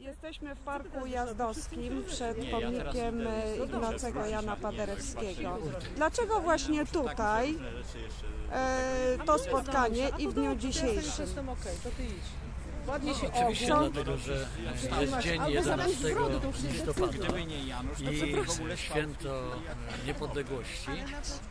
Jesteśmy w Parku Jazdowskim przed pomnikiem e, Ignacego Jana Paderewskiego. Dlaczego właśnie tutaj e, to spotkanie i w dniu dzisiejszym? Ładnie się Oczywiście co? dlatego, że jest dzień 11 listopada. i święto niepodległości.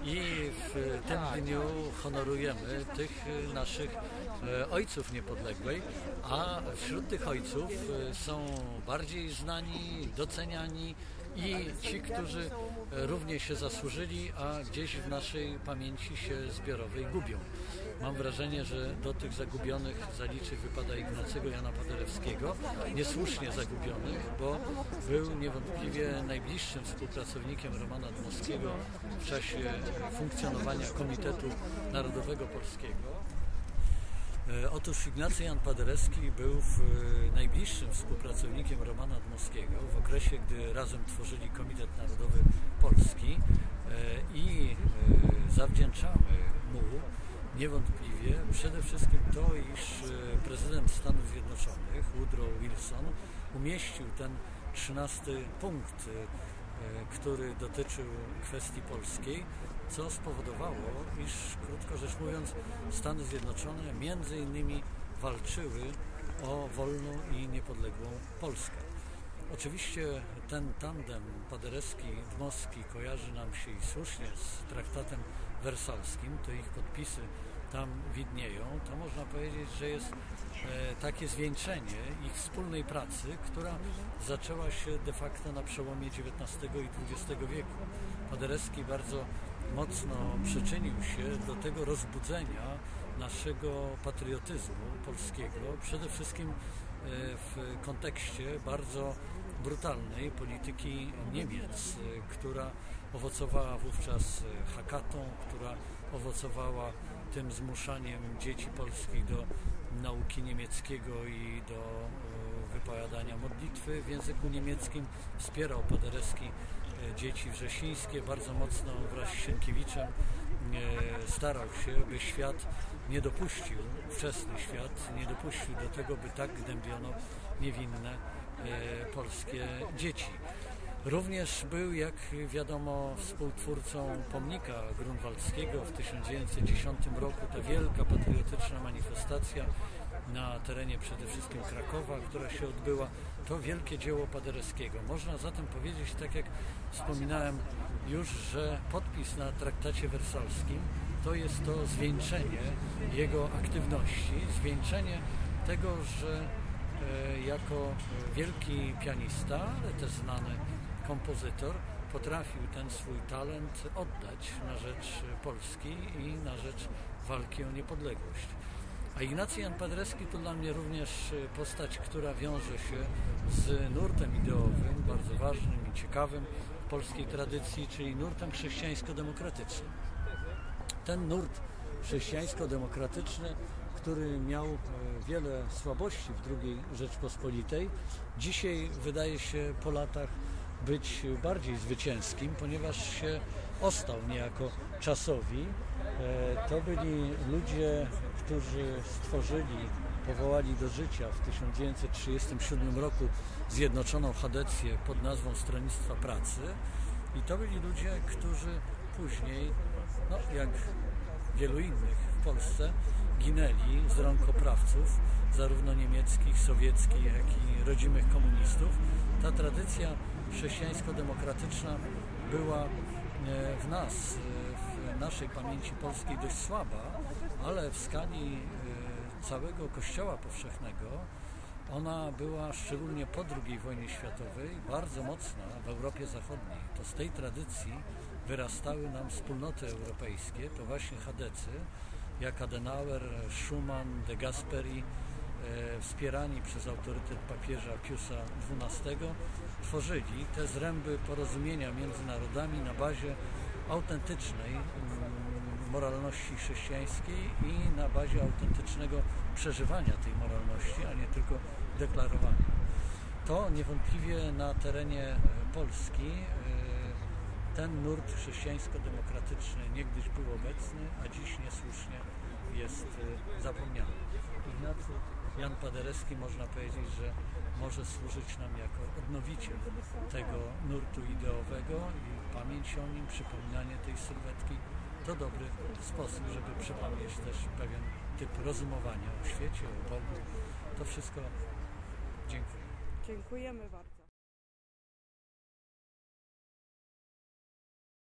I w tym dniu honorujemy tych naszych e, ojców niepodległej, a wśród tych ojców e, są bardziej znani, doceniani i ci, którzy równie się zasłużyli, a gdzieś w naszej pamięci się zbiorowej gubią. Mam wrażenie, że do tych zagubionych zaliczyć wypada Ignacego Jana Paderewskiego, niesłusznie zagubionych, bo był niewątpliwie najbliższym współpracownikiem Romana Dmowskiego w czasie funkcjonowania Komitetu Narodowego Polskiego. E, Otóż Ignacy Jan Paderewski był w, e, najbliższym współpracownikiem Romana Dmowskiego w okresie, gdy razem tworzyli Komitet Narodowy Polski e, i zawdzięczamy mu niewątpliwie przede wszystkim to, iż prezydent Stanów Zjednoczonych Woodrow Wilson umieścił ten trzynasty punkt, który dotyczył kwestii polskiej, co spowodowało, iż krótko rzecz mówiąc Stany Zjednoczone między innymi walczyły o wolną i niepodległą Polskę. Oczywiście ten tandem Paderewski-Dmowski kojarzy nam się i słusznie z traktatem wersalskim, to ich podpisy tam widnieją, to można powiedzieć, że jest e, takie zwieńczenie ich wspólnej pracy, która zaczęła się de facto na przełomie XIX i XX wieku. Paderewski bardzo mocno przyczynił się do tego rozbudzenia naszego patriotyzmu polskiego, przede wszystkim e, w kontekście bardzo brutalnej polityki Niemiec, e, która owocowała wówczas e, hakatą, która owocowała tym zmuszaniem dzieci polskich do nauki niemieckiego i do e, wypowiadania modlitwy w języku niemieckim. Wspierał Paderewski dzieci wrzesińskie bardzo mocno wraz z Sienkiewiczem starał się, by świat nie dopuścił, ówczesny świat nie dopuścił do tego, by tak gnębiono niewinne polskie dzieci. Również był, jak wiadomo, współtwórcą pomnika grunwaldzkiego w 1910 roku. Ta wielka patriotyczna manifestacja na terenie przede wszystkim Krakowa, która się odbyła, to wielkie dzieło Paderewskiego. Można zatem powiedzieć, tak jak wspominałem już, że podpis na traktacie wersalskim to jest to zwieńczenie jego aktywności, zwieńczenie tego, że e, jako wielki pianista, ale też znany kompozytor potrafił ten swój talent oddać na rzecz Polski i na rzecz walki o niepodległość. A Ignacy Jan Paderewski to dla mnie również postać, która wiąże się z nurtem ideowym, bardzo ważnym i ciekawym w polskiej tradycji, czyli nurtem chrześcijańsko-demokratycznym. Ten nurt chrześcijańsko-demokratyczny, który miał e, wiele słabości w II Rzeczpospolitej, dzisiaj wydaje się po latach być bardziej zwycięskim, ponieważ się ostał niejako czasowi. E, To byli ludzie, którzy stworzyli, powołali do życia w 1937 roku Zjednoczoną Chadecję pod nazwą Stronnictwa Pracy i to byli ludzie, którzy później, no jak wielu innych Polsce, ginęli z rąk oprawców, zarówno niemieckich, sowieckich, jak i rodzimych komunistów. Ta tradycja chrześcijańsko-demokratyczna była e, w nas, e, w naszej pamięci polskiej dość słaba, ale w skali e, całego Kościoła Powszechnego ona była szczególnie po II wojnie światowej bardzo mocna w Europie Zachodniej. To z tej tradycji wyrastały nam wspólnoty europejskie, to właśnie chadecy, jak Adenauer, Schumann, de Gasperi, e, wspierani przez autorytet papieża Piusa XII, tworzyli te zręby porozumienia między narodami na bazie autentycznej mm, moralności chrześcijańskiej i na bazie autentycznego przeżywania tej moralności, a nie tylko deklarowania. To niewątpliwie na terenie Polski e, ten nurt chrześcijańsko-demokratyczny niegdyś był obecny, a dziś niesłusznie jest e, zapomniany. Ignacy Jan Paderewski można powiedzieć, że może służyć nam jako odnowiciel tego nurtu ideowego i pamięć o nim, przypominanie tej sylwetki to dobry sposób, żeby przypomnieć też pewien typ rozumowania o świecie, o Bogu. To wszystko dziękuję. Dziękujemy bardzo.